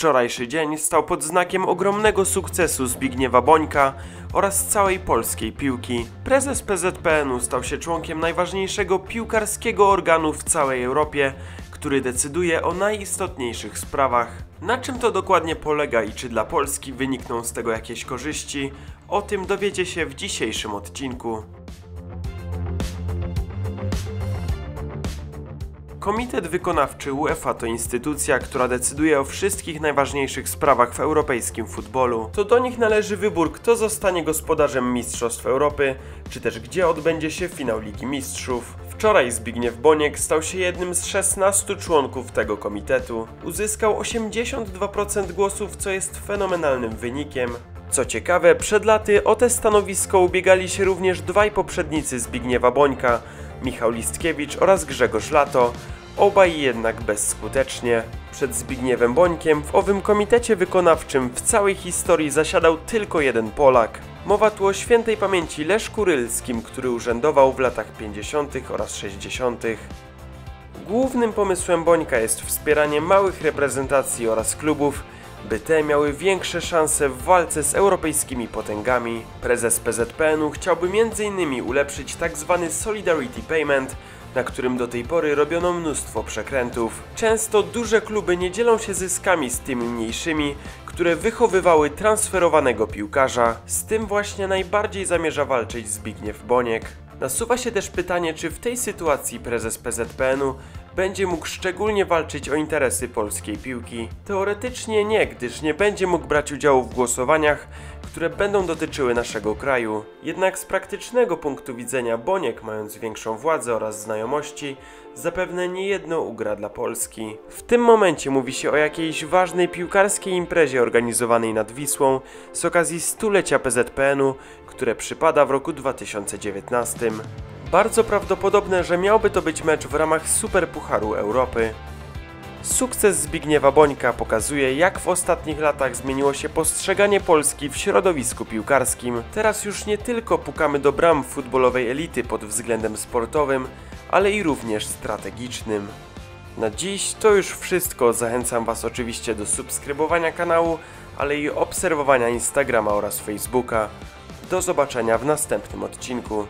Wczorajszy dzień stał pod znakiem ogromnego sukcesu Zbigniewa Bońka oraz całej polskiej piłki. Prezes PZPN-u stał się członkiem najważniejszego piłkarskiego organu w całej Europie, który decyduje o najistotniejszych sprawach. Na czym to dokładnie polega i czy dla Polski wynikną z tego jakieś korzyści, o tym dowiecie się w dzisiejszym odcinku. Komitet Wykonawczy UEFA to instytucja, która decyduje o wszystkich najważniejszych sprawach w europejskim futbolu. To do nich należy wybór, kto zostanie gospodarzem Mistrzostw Europy, czy też gdzie odbędzie się finał Ligi Mistrzów. Wczoraj Zbigniew Boniek stał się jednym z 16 członków tego komitetu. Uzyskał 82% głosów, co jest fenomenalnym wynikiem. Co ciekawe, przed laty o te stanowisko ubiegali się również dwaj poprzednicy Zbigniewa Bońka, Michał Listkiewicz oraz Grzegorz Lato, obaj jednak bezskutecznie. Przed Zbigniewem Bońkiem w owym komitecie wykonawczym w całej historii zasiadał tylko jeden Polak. Mowa tu o świętej pamięci Leszku Rylskim, który urzędował w latach 50. oraz 60. Głównym pomysłem Bońka jest wspieranie małych reprezentacji oraz klubów, by te miały większe szanse w walce z europejskimi potęgami. Prezes PZPN-u chciałby m.in. ulepszyć tzw. Tak Solidarity Payment, na którym do tej pory robiono mnóstwo przekrętów. Często duże kluby nie dzielą się zyskami z tymi mniejszymi, które wychowywały transferowanego piłkarza. Z tym właśnie najbardziej zamierza walczyć Zbigniew Boniek. Nasuwa się też pytanie, czy w tej sytuacji prezes PZPN-u będzie mógł szczególnie walczyć o interesy polskiej piłki. Teoretycznie nie, gdyż nie będzie mógł brać udziału w głosowaniach, które będą dotyczyły naszego kraju. Jednak z praktycznego punktu widzenia Boniek, mając większą władzę oraz znajomości, zapewne niejedno ugra dla Polski. W tym momencie mówi się o jakiejś ważnej piłkarskiej imprezie organizowanej nad Wisłą z okazji stulecia PZPN-u, które przypada w roku 2019. Bardzo prawdopodobne, że miałby to być mecz w ramach Superpucharu Europy. Sukces Zbigniewa Bońka pokazuje, jak w ostatnich latach zmieniło się postrzeganie Polski w środowisku piłkarskim. Teraz już nie tylko pukamy do bram futbolowej elity pod względem sportowym, ale i również strategicznym. Na dziś to już wszystko. Zachęcam Was oczywiście do subskrybowania kanału, ale i obserwowania Instagrama oraz Facebooka. Do zobaczenia w następnym odcinku.